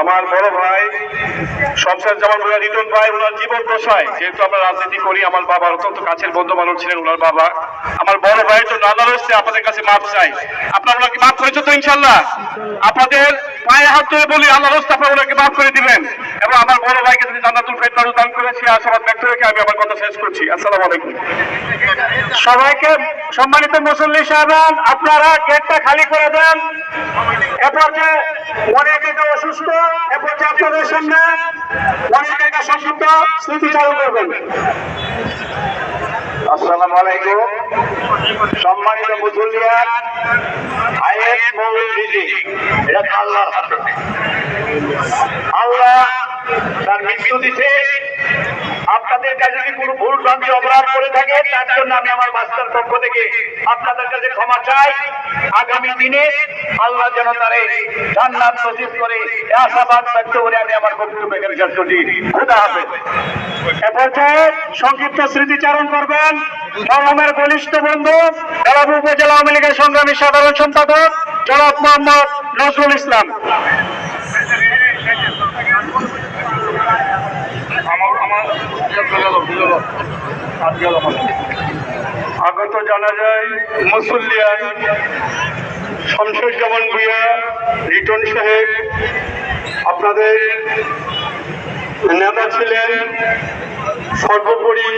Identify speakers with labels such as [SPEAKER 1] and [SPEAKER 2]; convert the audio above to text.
[SPEAKER 1] আমার বড় ভাই শমশের জামান ভূঁইয়া রিটন ভাই ওনার জীবন দশায় যেহেতু আমরা রাজনীতি করি, আমার বাবার অত্যন্ত কাছের বন্ধু বান্ধব ছিলেন ওনার বাবা। আমার বড় ভাইয়ের তো আল্লাহ রয়েছে, আপনাদের কাছে মাপ চাই। আপনারা ওনাকে মাফ করেছে তো ইনশাল্লাহ আপনাদের পায়ে হাত ধরে বলি, আল্লাহ আপনারা ওনাকে মাফ করে দিবেন। এবং আমার বড় ভাইকে যদি জান্নাতুল ফেরদাউস দান করেছি আশাবাদ ব্যক্ত রেখে আমি আমার কথা শেষ করছি। আসসালামু আলাইকুম।
[SPEAKER 2] সবাইকে সম্মানিত মুসল্লি সাহেবান, আপনারা গেটটা খালি করে দেন। এরপর যে অনেক অসুস্থ এরপর যে আপনাদের সামনে অনেক সংক্ষিপ্ত স্মৃতিচারণ করবেন।
[SPEAKER 1] আসসালামু আলাইকুম। সম্মানিত মুসলিয়ান আইএস মৌল বিজি এটা আল্লাহর হাতে। আল্লাহ তার মৃত্যু দিতে আপনাদের কাছে যদি কোনো ভুল ভ্রান্তি অপরাধ করে থাকে, তার জন্য আমি আমার বাচ্চার পক্ষ থেকে আপনাদের কাছে ক্ষমা চাই। আগামী দিনে আল্লাহ যেন তারে জান্নাত নসিব করে আশাবাদ ব্যক্ত করে আমি আমার বক্তব্য এখানে শেষ করছি। খুদা হাফেজ।
[SPEAKER 2] সংক্ষিপ্ত স্মৃতিচারণ করবেন মরহমের ঘনিষ্ঠ বন্ধু জনাব উপজেলা আওয়ামী লীগের সংগ্রামী সাধারণ সম্পাদক, জনাব মোহাম্মদ নজরুল ইসলাম।
[SPEAKER 1] আগত জানা যায় মুসল্লিয়ান শমশের জামান ভুইয়া রিটন সাহেব আপনাদের নেতা ছিলেন সর্বোপরি